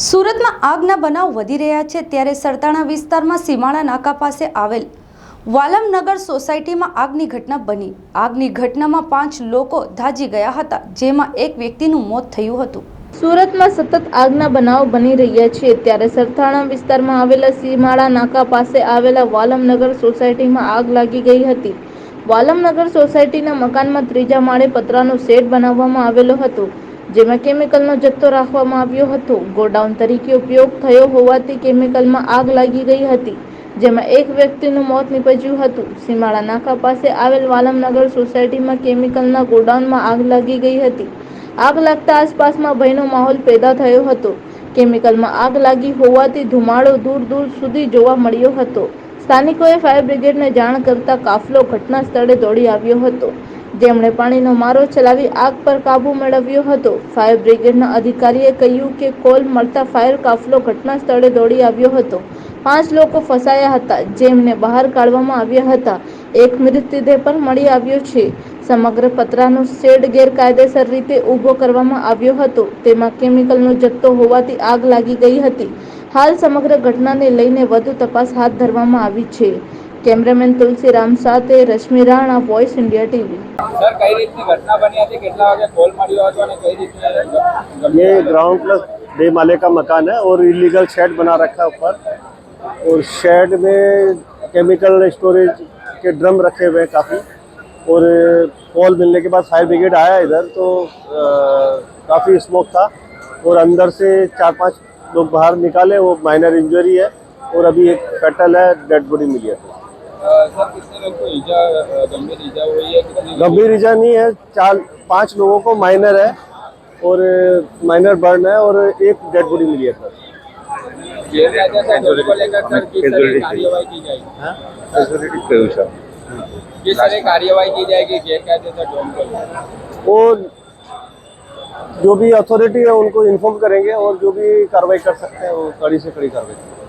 સુરતમાં આગના બનાવ વધી રહ્યા છે ત્યારે સરતાણા વિસ્તારમાં સીમાડા નાકા પાસે આવેલ વાલમનગર સોસાયટીમાં આગની ઘટના બની. આગની ઘટનામાં પાંચ લોકો ધાજી ગયા હતા, જેમાં એક વ્યક્તિનું મોત થયું હતું. સુરતમાં સતત આગના બનાવ બની રહ્યા છે ત્યારે સરથાણા વિસ્તારમાં આવેલા સીમાડા નાકા પાસે આવેલા વાલમનગર સોસાયટીમાં આગ લાગી ગઈ હતી. વાલમનગર સોસાયટીના મકાનમાં ત્રીજા માળે પતરાનો શેડ બનાવવામાં આવેલો હતો. જેમાં કેમિકલનો જથ્થો રાખવામાં આવ્યો હતો. ગોડાઉન તરીકે ઉપયોગ થયો હોવાથી કેમિકલમાં આગ લાગી ગઈ હતી, જેમાં એક વ્યક્તિનું મોત નીપજ્યું હતું. સીમાડા નાકા પાસે આવેલ વાલમનગર સોસાયટીમાં કેમિકલના ગોડાઉનમાં આગ લાગી ગઈ હતી. આગ લાગતા આસપાસમાં ભયનો માહોલ પેદા થયો હતો. કેમિકલમાં આગ લાગી હોવાથી ધુમાડો દૂર દૂર સુધી જોવા મળ્યો હતો. સ્થાનિકોએ ફાયર બ્રિગેડને જાણ કરતા કાફલો ઘટના સ્થળે દોડી આવ્યો હતો. જેમણે પાણીનો મારો ચલાવી આગ પર કાબૂ મેળવ્યો હતો. ફાયર બ્રિગેડના અધિકારીએ કહ્યું કે કોલ મળતા ફાયર કાફલો ઘટના સ્થળે દોડી આવ્યો હતો. પાંચ લોકો ફસાયા હતા, જેમને બહાર કાઢવામાં આવ્યા હતા. એક મૃતદેહ પણ મળી આવ્યો છે. સમગ્ર પતરાનો શેડ ગેરકાયદેસર રીતે ઊભો કરવામાં આવ્યો હતો. તેમાં કેમિકલનો જથ્થો હોવાથી આગ લાગી ગઈ હતી. હાલ સમગ્ર ઘટનાને લઈને વધુ તપાસ હાથ ધરવામાં આવી છે. કેમેરામેન તુલસીરામ સાથે Rashmi Rana voice India TV sir કઈ રીતની ઘટના બની હતી કેટલા વાગે કોલ મળ્યો હતો અને કઈ રીતની ये ग्राउंड प्लस डे माले का मकान है और इलीगल शेड बना रखा है ऊपर और शेड में केमिकल स्टोरेज के ड्रम रखे हुए हैं काफ़ी और कॉल मिलने के बाद फायर ब्रिगेड आया इधर तो काफ़ी स्मोक था और अंदर से चार पांच लोग बाहर निकाले वो माइनर इंजरी है और अभी एक कटल है डेड बॉडी मिली है गंभीर रिजा नहीं है, चार, पाँच लोगों को माइनर है और uh, माइनर बर्न है और एक डेड बॉडी मिली है सर कार्यवाही की जाएगी वो जो भी अथॉरिटी है उनको इन्फॉर्म करेंगे और जो भी कार्रवाई कर सकते हैं, वो कड़ी से कड़ी कार्रवाई